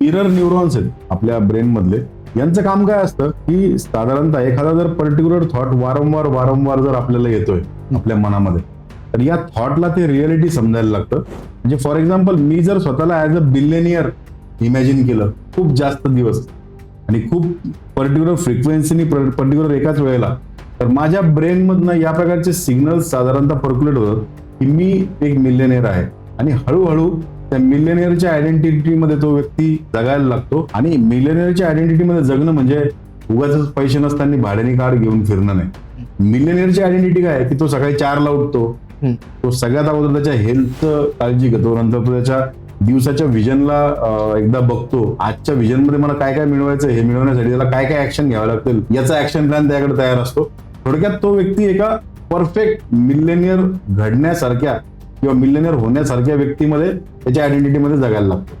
Mirror neurons आहेत आपल्या brain मधले यांचं काम काय असतं की साधारणतः एखादा जर पर्टिक्युलर थॉट वारंवार वारंवार जर आपल्याला येतोय आपल्या मनामध्ये तर या थॉटला ते रिअलिटी समजायला लागतं. म्हणजे फॉर एक्झाम्पल मी जर स्वतःला ऍज अ बिलियनियर इमॅजिन केलं खूप जास्त दिवस आणि खूप पर्टिक्युलर फ्रिक्वेन्सीनी पर्टिक्युलर एकाच वेळेला तर माझ्या ब्रेनमधनं या प्रकारचे सिग्नल साधारणतः पर्क्युलेट होतात की मी एक मिलेनियर आहे. आणि हळूहळू त्या मिलियनियरच्या आयडेंटिटीमध्ये तो व्यक्ती जगायला लागतो. आणि मिलियनियरच्या आयडेंटिटीमध्ये जगणं म्हणजे उगाच पैसे नसताना भाड्याने कार घेऊन फिरणं नाही. मिलियनियरची आयडेंटिटी काय की तो सकाळी चारला उठतो. तो सगळ्यात अगोदर त्याच्या हेल्थ काळजी घेतो. नंतर तो त्याच्या दिवसाच्या विजनला एकदा बघतो. आजच्या विजनमध्ये मला काय काय मिळवायचं हे मिळवण्यासाठी त्याला काय काय ऍक्शन घ्यावं लागतील? याचा ऍक्शन प्लॅन त्याकडे तयार असतो. थोडक्यात तो व्यक्ती एका परफेक्ट मिलेनियर घडण्यासारख्या किंवा मिलिनियर होण्यासारख्या व्यक्तीमध्ये त्याच्या आयडेंटिटीमध्ये जगायला लागतो.